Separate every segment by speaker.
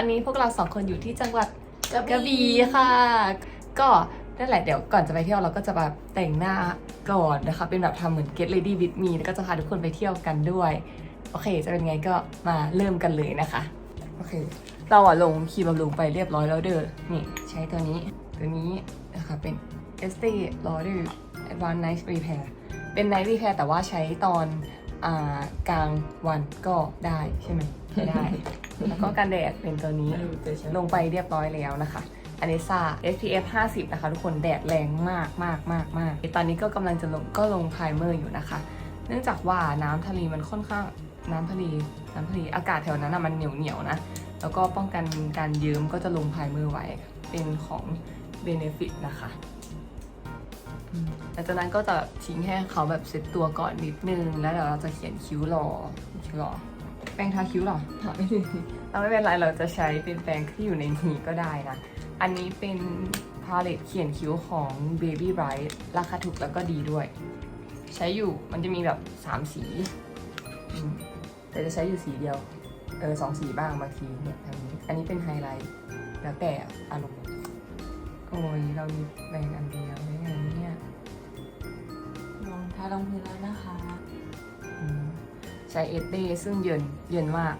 Speaker 1: ตอนนี้พวกเราสองคนอยู่ที่จังหวัด
Speaker 2: กระ
Speaker 1: กระบี่ค่ะ ก็นั่นแหละเดี๋ยวก่อนจะไปเที่ยวเราก็จะแบบแต่งหน้าก่อนนะคะ เป็นแบบทำเหมือน get ready with me แล้วก็จะพาทุกคนไปเที่ยวกันด้วย โอเค จะเป็นไงก็มาเริ่มกันเลยนะคะ โอเค เราอะลงครีมบำรุงไปเรียบร้อยแล้วเด้อ นี่ใช้ตัวนี้ ตัวนี้นะคะเป็น Estee Lauder Advanced Night Repair เป็น Night Repair แต่ว่าใช้ตอนอ่ากลางวันก็ได้ใช่ไหมใช้ได้ แล้วก็กันแดดเป็นตัวนี้ลงไปเรียบร้อยแล้วนะคะอันนี้ซ่า SPF 50 นะคะ ทุกคนแดดแรงมากมากมากมากตอนนี้ก็กำลังจะลงก็ลงไพรเมอร์อยู่นะคะ เนื่องจากว่าน้ำทะเลมันค่อนข้างน้ำทะเลน้ำทะเลอากาศแถวนั้นนะมันเหนียวเหนียวๆนะ แล้วก็ป้องกันการเยิ้มก็จะลงไพรเมอร์ไว้ เป็นของ Benefit นะคะอืมหลังจากนั้นก็จะทิ้งให้เขาแบบเซ็ตตัวก่อนนิดนึง แล้วเดี๋ยวเราจะเขียนคิ้วรอคิ้วรอ แปรงทาคิ้วหรอไม่ถึงเราไม่เป็นไรเราจะใช้เป็นแปรงที่อยู่ในนี้ก็ได้นะ อันนี้เป็นพาเลตเขียนคิ้วของ Baby Bright ราคาถูกแล้วก็ดีด้วย ใช้อยู่มันจะมีแบบ 3 สี แต่จะใช้อยู่สีเดียว เออสองสีบ้างบางทีเนี่ยอันนี้ อันนี้เป็นไฮไลท์ แล้วแต่อารมณ์โอ้ย เรามีแบ่งอันเดียวได้ไงเนี่ย
Speaker 2: ลองทาลองพื้นแล้วนะคะ
Speaker 1: ใช้เอสเดซึ่งเย็นเย็นมาก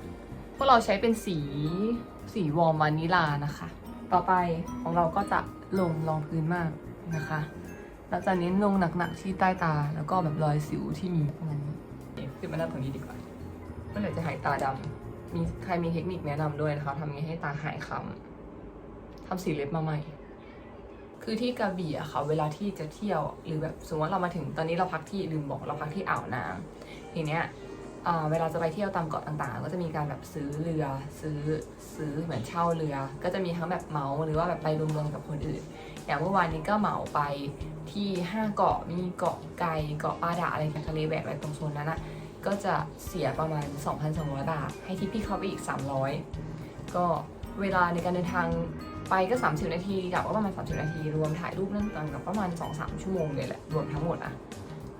Speaker 1: พวกเราใช้เป็นสีสีวอร์มวานิลานะคะ ต่อไปของเราก็จะลงรองพื้นมากนะคะเราจะเน้นลงหนักๆที่ใต้ตาแล้วก็แบบรอยสิวที่มีประมาณนี้ขึ้นมาหน้าตรงนี้ดีกว่าเมื่อไหร่จะหายตาดำมีใครมีเทคนิคแนะนำด้วยนะคะทำยังไงให้ตาหายคล้ำทำสีเล็บมาใหม่ คือที่กระบี่อะค่ะเวลาที่จะเที่ยวหรือแบบสมมติว่าเรามาถึงตอนนี้เราพักที่ลืมบอกเราพักที่อ่าวนางทีเนี้ย เวลาจะไปเที่ยวตามเกาะต่างๆ ก็จะมีการแบบซื้อเรือซื้อซื้อเหมือนเช่าเรือ ก็จะมีทั้งแบบเหมาหรือว่าแบบไปรวมๆกับคนอื่น อย่างเมื่อวานนี้ก็เหมาไปที่ห้าเกาะมีเกาะไก่เกาะปาดาอะไรกันทะเลแบกอะไรตรงโซนนั้นอะก็จะเสียประมาณ 2,200 บาท ให้ที่พี่เขาไปอีก 300 ก็เวลาในการเดินทางไปก็ 30 นาทีกลับก็ประมาณ 30 นาที รวมถ่ายรูปนั่นตอนกับประมาณ 2-3 ชั่วโมงเลยแหละ รวมทั้งหมดอะ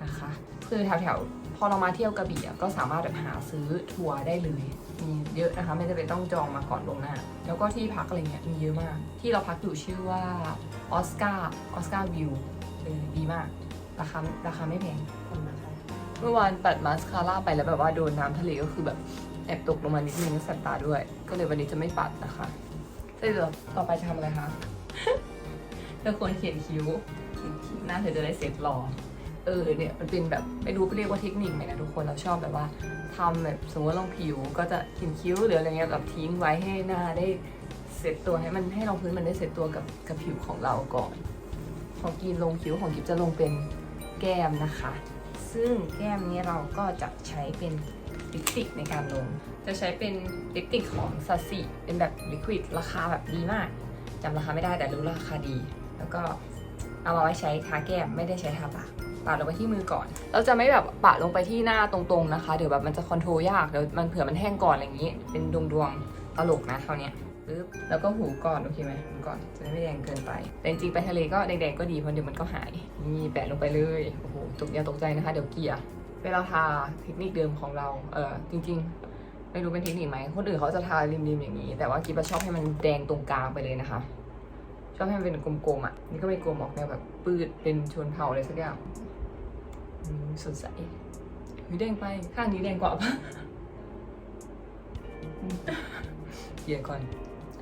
Speaker 1: นะคะ คือแถวๆ พอเรามาเที่ยวกระบี่อะก็สามารถแบบหาซื้อทัวร์ได้เลย มีเยอะนะคะไม่จำเป็นต้องจองมาก่อนลวงหน้า แล้วก็ที่พักอะไรเงี้ยมีเยอะมาก ที่เราพักอยู่ชื่อว่าออสการ์ออสการ์วิวดีมาก ราคาราคาไม่แพง
Speaker 2: คนนะคะ
Speaker 1: เมื่อวานปัดมาสคาร่าไปแล้วแบบว่าโดนน้ำทะเลก็คือแบบแอบตกลงมานิดนึงแสบตาด้วย ก็เลยวันนี้จะไม่ปัดนะคะเดี๋ยวต่อไปจะทำอะไรคะเธอควรเขียนคิ้วเขียนคิ้วหน้าเธอจะได้เสร็จหรอเออเนี่ยมันเป็นแบบไม่รู้เรียกว่าเทคนิคไหมนะทุกคนเราชอบแบบว่าทำแบบสมมติลงผิวก็จะขียนคิ้วหรืออะไรเงี้ยแบบทิ้งไว้ให้หน้าได้เสร็จตัวให้มันให้รองพื้นมันได้เสร็จตัวกับกับผิวของเราก่อน ของกินลงคิ้วของกิฟจะลงเป็นแก้มนะคะ ซึ่งแก้มนี้เราก็จะใช้เป็นลิปสติกในการลง จะใช้เป็นลิปสติกของซาซิเป็นแบบลิควิดราคาแบบดีมากจำราคาไม่ได้แต่รู้ราคาดี แล้วก็เอามาไว้ใช้ทาแก้มไม่ได้ใช้ทาปาก ปาดลงไปที่มือก่อน เราจะไม่แบบปาดลงไปที่หน้าตรงๆนะคะเดี๋ยวแบบมันจะคอนโทรลยากเดี๋ยวมันเผื่อมันแห้งก่อนอะไรอย่างนี้ เป็นดวงๆตลกนะเท่าเนี้ปึ๊บแล้วก็หูก่อนโอเคไหมหูก่อนจะไม่แดงเกินไป แต่จริงๆไปทะเลก็แดงๆก็ดีเพราะเดี๋ยวมันก็หายนี่แปะลงไปเลยโอ้โหตกอย่าตกใจนะคะเดี๋ยวเกลี่ยเวลาทาเทคนิคเดิมของเราเออจริง ๆ ไม่รู้เป็นเทคนิคไหมคนอื่นเขาจะทาริมๆอย่างนี้ แต่ว่ากิ๊บชอบให้มันแดงตรงกลางไปเลยนะคะชอบให้มันเป็นกลมๆอะ นี่ก็ไม่กลมออกแนวแบบปืดเป็นชนเผ่าอะไรสักอย่าง สดใสเฮ้ยแดงไปข้างนี้แดงกว่าปะอืมเกี่ยก่อน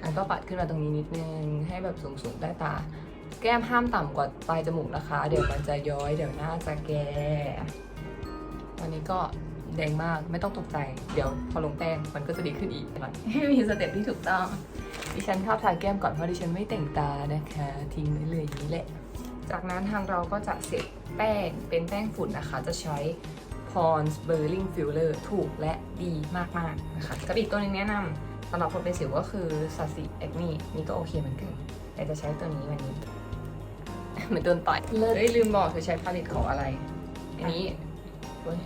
Speaker 1: อะก็ปัดขึ้นมาตรงนี้นิดนึงให้แบบสูงๆใต้ตา แก้มห้ามต่ำกว่าปลายจมูกนะคะ เดี๋ยวมันจะย้อยเดี๋ยวหน้าจะแก่วันนี้ก็แดงมากไม่ต้องตกใจ เดี๋ยวพอลงแป้งมันก็จะดีขึ้นอีกมันมีสเต็ปที่ถูกต้องดิฉันชอบทาแก้มก่อนเพราะดิฉันไม่แต่งตานะคะ ทิ้งไว้เลยอย่างนี้แหละ จากนั้นทางเราก็จะเสร็จ แป้งเป็นแป้งฝุ่นนะคะ จะใช้ Pond's Burling Filler ถูกและดีมากๆนะคะกับอีกตัวหนึงแนะนำสำหรับคนเป็นสิวก็คือ s a s i a c n e นี่ก็โอเคเหมือนกัน แต่จะใช้ตัวนี้วันนี้ เหมือนโดนต่อยเฮ้ยลืมบอกเธอใช้ผลิตของอะไร อันนี้เว้ย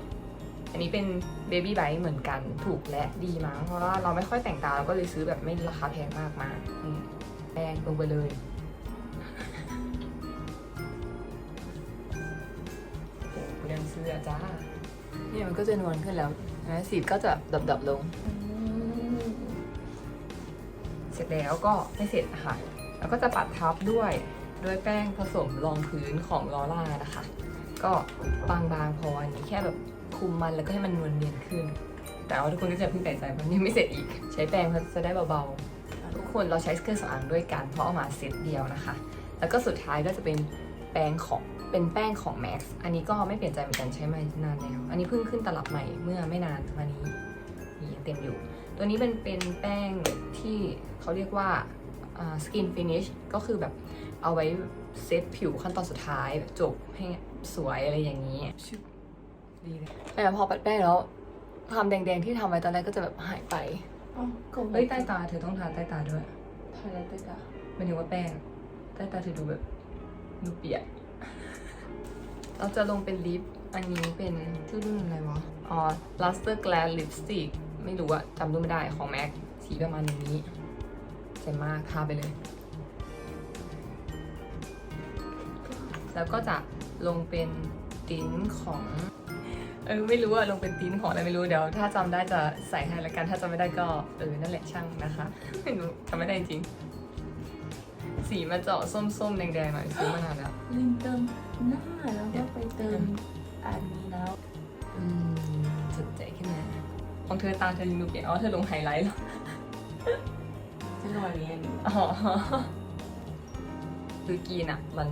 Speaker 1: อันนี้เป็น Baby b i t e เหมือนกันถูกและดีมั้งเพราะว่าเราไม่ค่อยแต่งตาเราก็เลยซื้อแบบไม่ราคาแพงมากมานี่แป้งลงไปเลย เรื่องเสื้อจ้าเนี่ยมันก็จะนวลขึ้นแล้วนะสีก็จะดับๆลงแล้วก็ไม่เสร็จนะคะแล้วก็จะปัดทับด้วยด้วยแป้งผสมรองพื้นของลอร่านะคะ ก็บางๆพออันนี้แค่แบบคุมมันแล้วก็ให้มันนวลเนียนขึ้น แต่ว่าทุกคนก็จะเพิ่งแปลกใจเพราะยังไม่เสร็จอีก ใช้แป้งจะได้เบาๆทุกคนเราใช้เครื่องสำอางด้วยกันเพราะเอามาเซตเดียวนะคะ แล้วก็สุดท้ายก็จะเป็นแป้งของ เป็นแป้งของ Max อันนี้ก็ไม่เปลี่ยนใจเหมือนกันใช้มานานแล้ว อันนี้เพิ่งขึ้นตลับใหม่เมื่อไม่นานมานี้นี่ยังเต็มอยู่ ตัวนี้มันเป็นแป้งที่เขาเรียกว่าอ่า skin finish ก็คือแบบเอาไว้เซตผิวขั้นตอนสุดท้ายแบบจบให้สวยอะไรอย่างนี้ชึบดีเลยแต่พอปัดแป้งแล้วความแดงๆที่ทำไว้ตอนแรกก็จะแบบหายไป
Speaker 2: อ๋อก็
Speaker 1: เฮ้ยใต้ตาเธอต้องทาใต้ตาด้วย
Speaker 2: ทาแล้วด้วยจ้ะ
Speaker 1: หมายถึงว่าแป้งใต้ตาเธอดูแบบดูเปียก เราจะลงเป็นลิป อันนี้เป็นชื่อรุ่นอะไรวะ อ๋อ Luster Glass Lipstick ไม่รู้อะจำรุ่นไม่ได้ของ MAC สีประมาณนี้เจ๋งมากทาไปเลย แล้วก็จะลงเป็นติ้นของเออไม่รู้อะลงเป็นติ้นของอะไรไม่รู้เดี๋ยว ถ้าจำได้จะใส่ให้ละกันถ้าจำไม่ได้ก็เออนั่นแหละช่างนะคะไม่รู้จำไม่ได้จริง สีมันจะออกส้มๆแดงๆหน่อยซื้อมานานแล้ว
Speaker 2: ลืมเติม หน้าแล้วก็ไปเติมอันนี้แล้ว
Speaker 1: อืมสุดใจขึ้นมาของเธอตาเธอยังดูเปลี่ยนอ๋อเธอลงไฮไลท์เหรอ
Speaker 2: จะนอนเรียน
Speaker 1: อ๋อคือกีนอะมัน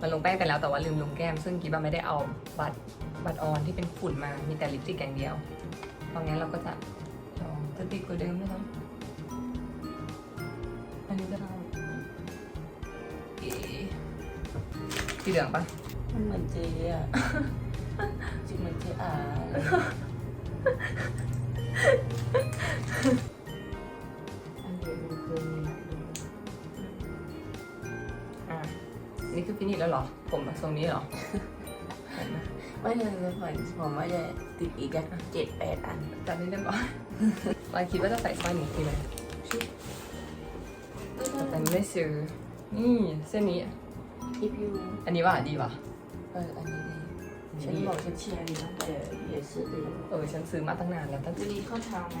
Speaker 1: มันลงแป้งไปแล้วแต่ว่าลืมลงแก้ม ซึ่งกีบาไม่ได้เอาบัตรบัตรออนที่เป็นฝุ่นมามีแต่ลิปสติกอย่างเดียวเพราะงั้นเราก็จะลองจะติดกว่าเดิมไหมคะอันนี้จะเสีเหลืองปะ
Speaker 2: มันเหมือนเจอะจริงเหมือนเจอาอันเดียวมันคือมีหลายรูป
Speaker 1: อะนี่คือฟินิชแล้วเหรอ ผมแบบทรงนี้เหรอเห็นไหม
Speaker 2: ไม่เลยเลยผ่อนผมว่าจะติดอีกอะเจ็ดแปดอัน
Speaker 1: จัดนิดนึงก่อนเราคิดว่าจะใส่สร้อยหนึ่งทีเลยแต่ไม่ซื้อนี่เส้นนี้
Speaker 2: ทิปยู
Speaker 1: อันนี้ว่าดีว่ะ
Speaker 2: เออ อันนี้ดี ฉันบอกฉันเชียร์ดีนะแต่也是ดี
Speaker 1: เออ ฉันซื้อมาตั้งนานแล้วตั้ง
Speaker 2: จะดีข้อเท้าไหม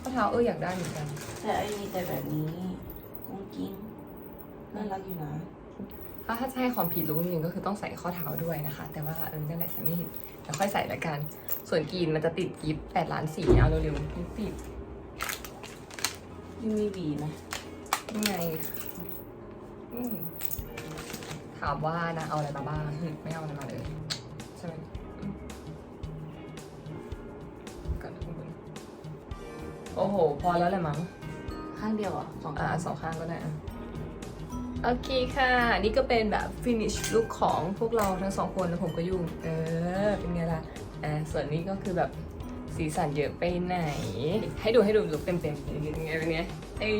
Speaker 1: ข้อเท้าเอออยากได้เหมือนกัน
Speaker 2: แต่ไอ้นี่แต่แบบนี้กุ้งกิ้งน่ารักอยู่นะ
Speaker 1: ถ้าถ้าจะให้ความผิดรู้จริงๆก็คือต้องใส่ข้อเท้าด้วยนะคะ แต่ว่าเออนั่นแหละฉันไม่เห็นเดี๋ยวค่อยใส่ละกัน ส่วนกรีนมันจะติดกิฟต์แปดล้านสีเอาเร็วๆกิฟต์ติด
Speaker 2: ยังมีบีไหม
Speaker 1: ยังไงอืม ถามว่านะเอาอะไรมาบ้างอืมไม่เอาอะไรมาเลยใช่ไหมอืมก่อนนะคุณโอ้โห พอแล้วแหละมั้ง
Speaker 2: ข้างเดียวอะสอง
Speaker 1: อ่า
Speaker 2: ข้าง
Speaker 1: สองข้างก็ได้อะโอเคค่ะ นี่ก็เป็นแบบ finish look ของพวกเราทั้งสองคนแล้วผมก็ยุ่งเออ เป็นไงล่ะอ่าส่วนนี้ก็คือแบบสีสันเยอะไปไหน ให้ดูให้ดูลุกเต็มๆเป็นไงเป็นไงเอ้ย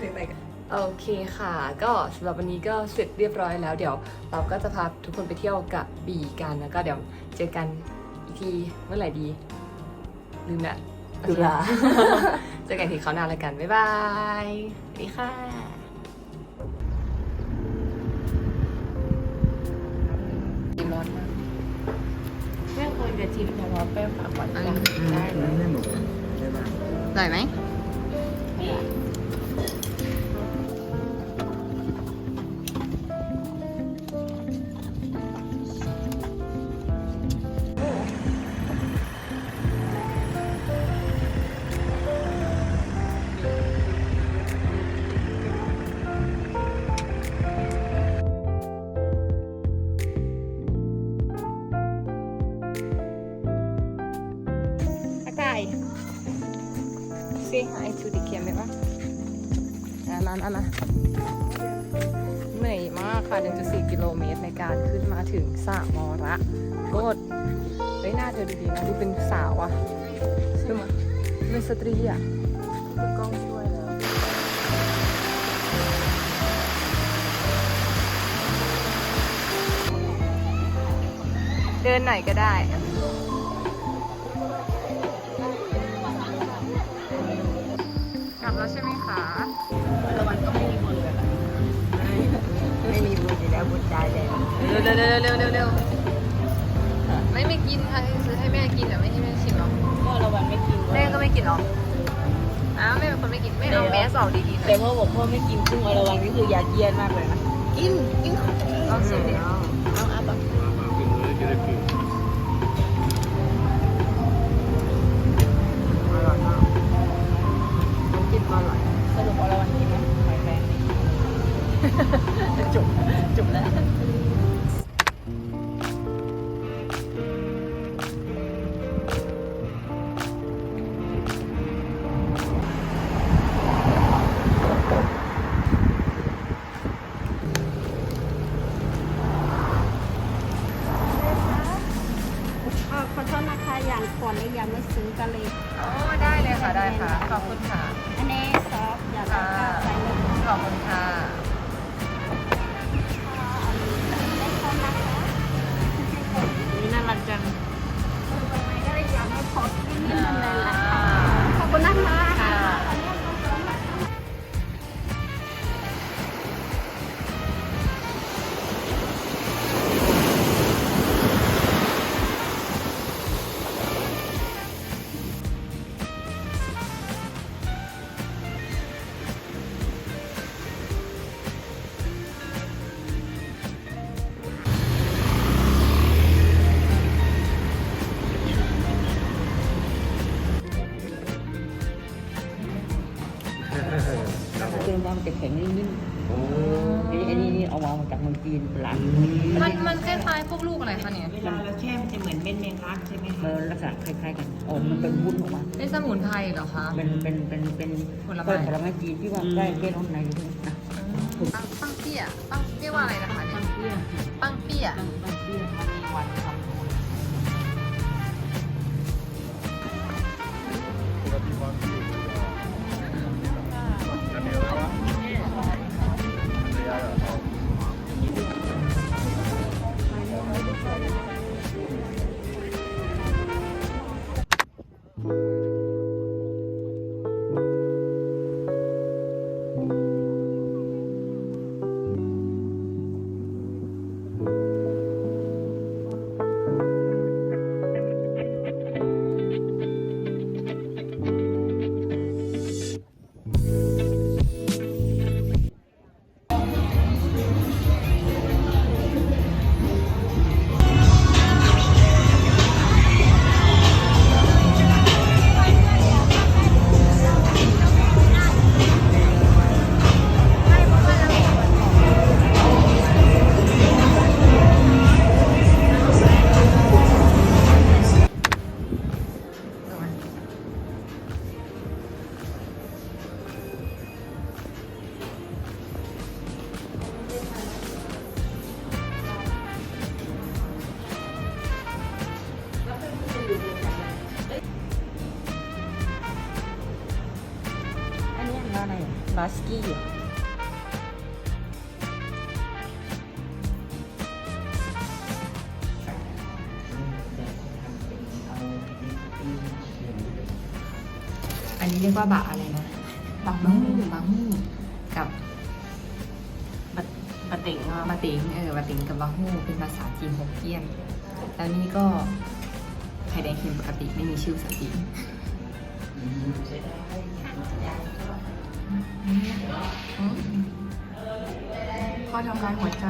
Speaker 1: แต่งๆกัน โอเคค่ะ ก็สำหรับวันนี้ก็เสร็จเรียบร้อยแล้ว เดี๋ยวเราก็จะพาทุกคนไปเที่ยวกับบีกันแล้วก็เดี๋ยวเจอกันอีกทีเมื่อไหร่ดีลืมละโอเค
Speaker 2: ตุลา
Speaker 1: เจอกันที่เขาวหนาแล้วกัน บ๊ายบายสวัสดีค่ะร้อนมาก
Speaker 2: แม่ควรจะชิมเพราะว่าแป้งผักหวานจัง
Speaker 1: อืม
Speaker 2: ได้เลย
Speaker 3: ให้หนูใช่ไหม
Speaker 1: อร่อยไหม Say hi to the camera. มามามามาเหนื่อยมากค่ะ 1.4 กิโลเมตรในการขึ้นมาถึงสระมอระโคตรเฮ้ยหน้าเธอดูดีนะดูเป็นสาวอะดูเป็นสตรีอะ
Speaker 2: กล้องช่วยแล้ว
Speaker 1: เดินหน่อยก็ได้ กลับแล้วใช่ไหมคะ
Speaker 2: แต่มันก็ไม่มีบุญเลยไม่มีบุญอยู่แล้วบุญตายแล้ว
Speaker 1: เร็วเร็วเร็วเร็วเร็วเร็วไม่ไม่กินค่ะซื้อให้แม่กินแต่ไม่ให้แม่ชิมหรอก
Speaker 2: ก็เราวันไม่กิน
Speaker 1: แม่ก็ไม่กินหรออ้าวไม่เป็นคนไม่กินไม่เอาแมสออกดีๆ
Speaker 4: แต่พ่อบอกพ่อไม่กินกุ้งอรวรันนี่คือยาเยียนมากเลยนะ
Speaker 1: กินกินลองชิมดิ
Speaker 4: เอาเอาเอาแบบ
Speaker 5: เรื่อง
Speaker 4: ว่ามันจะแข็งนิ่มๆไอ้ไอ้นี่นี่เอามาจากเมืองจีนเป็นหลัง
Speaker 1: มันมันคล้ายๆพวกลูกอะไรคะเนี่ย
Speaker 4: เวลาเราแช่มันจะเหมือนเม็ดแมงลักใช่ไหมเออลักษณะคล้ายๆกันอ๋อมันเป็นวุ้นออกมา
Speaker 1: เป็นสมุนไพรเหรอคะ
Speaker 4: เป็นเป็นเป็นเป็น
Speaker 1: ผลไม้
Speaker 4: ผลไม้จีนที่ว่าได้แก้ร้อนในอยู่ด้วยนะ
Speaker 1: ปังปังเปี้ยปังเรียกว่าอะไรนะคะเนี่ย
Speaker 4: ปั
Speaker 1: งเปี้ย
Speaker 4: มันเปี้ย บาสกี้เหรอ
Speaker 1: อันนี้เรียกว่าบะอะไรนะบะมูบะมูกับ
Speaker 4: บัตบัตเต็งอะ
Speaker 1: บะติงเออบะติงกับบะฮู้เป็นภาษาจีนฮกเกี้ยน แล้วนี่ก็ไข่แดงเค็มปกติไม่มีชื่อภาษาจีน ทำลายหัวใจ